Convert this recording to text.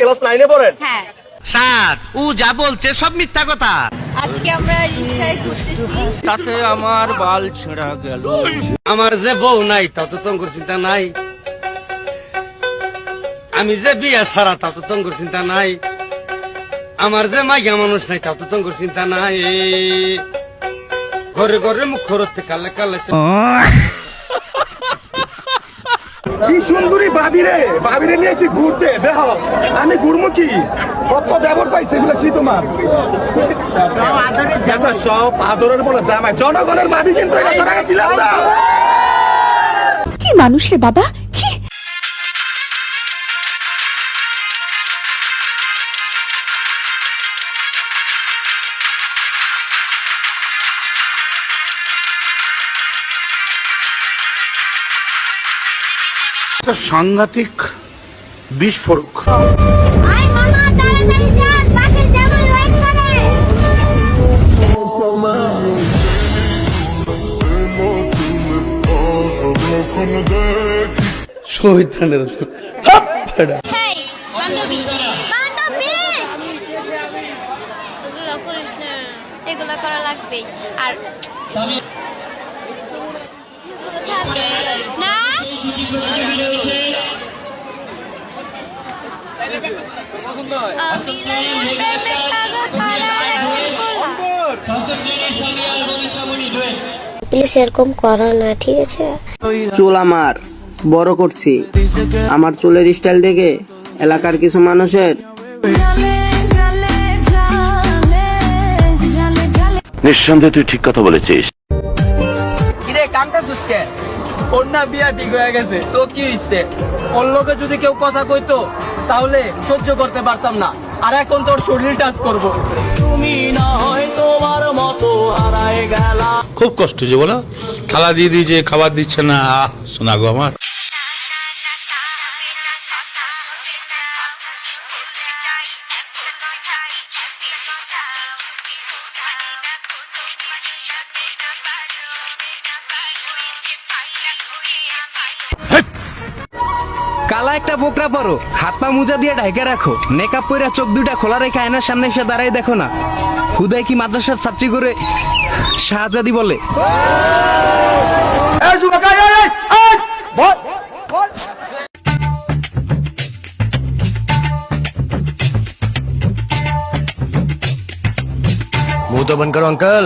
Class নাইনে পড়েন? হ্যাঁ। স্যার ও যা বলছে সব মিথ্যা কথা। আজকে আমরা রিক্সায় ঘুরতেছি। তাতে আমার বাল ছেঁড়া গেল। আমার যে বউ নাই তা তো চিন্তা নাই। আমি যে বিয়া ছাড়া তা তো চিন্তা নাই। আমার যে মাইয়া মানুষ নাই তা তো চিন্তা নাই। ঘরে ঘরে মুখ খরতে কালে কালে কি সুন্দরী বাবিরে ভাবি রে নিয়েছি ঘুরতে, দেখ, আমি ঘুরবো কি? কত দেবর পাইছে, এগুলো কি তোমার? সব আদরের বলে জামাই। জনগণের বাবি কিন্তু এটা সরাই ছিলাম না। কি মানুষ রে বাবা? একটা সাংঘাতিক বিস্ফোরক। শহীদানের এগুলো করা লাগবে আর না আমি প্রেমে পাগল পাড়ায় প্লিজ এরকম করো না ঠিক আছে? চুল আমার বড় করছি। আমার চুলের স্টাইল দেখে এলাকার কিছু মানুষের নিঃসন্দেহে তুই ঠিক কথা বলেছিস। কিরে কামটা সুস্থে? ওর না বিয়া ঠিক হয়ে গেছে তো কি হইছে? ওর লোকে যদি কেউ কথা কইতো তাহলে সহ্য করতে পারতাম না আর এখন তোর শরীর টাচ করব তুমি না হয় তোমার মতো হারায় গেলা খুব কষ্ট যে বলো থালা দিয়ে দিয়েছে খাবার দিচ্ছে না শোনা গো আমার কালা একটা বোকরা পরো হাত পা মোজা দিয়ে ঢাইকা রাখো মেকআপ পইরা চোখ দুইটা খোলা রেখে আয়নার সামনে এসে দাঁড়াই দেখো না হুদাই কি মাদ্রাসার ছাত্রী করে শাহজাদি বলে मुंह तो बंद करो अंकल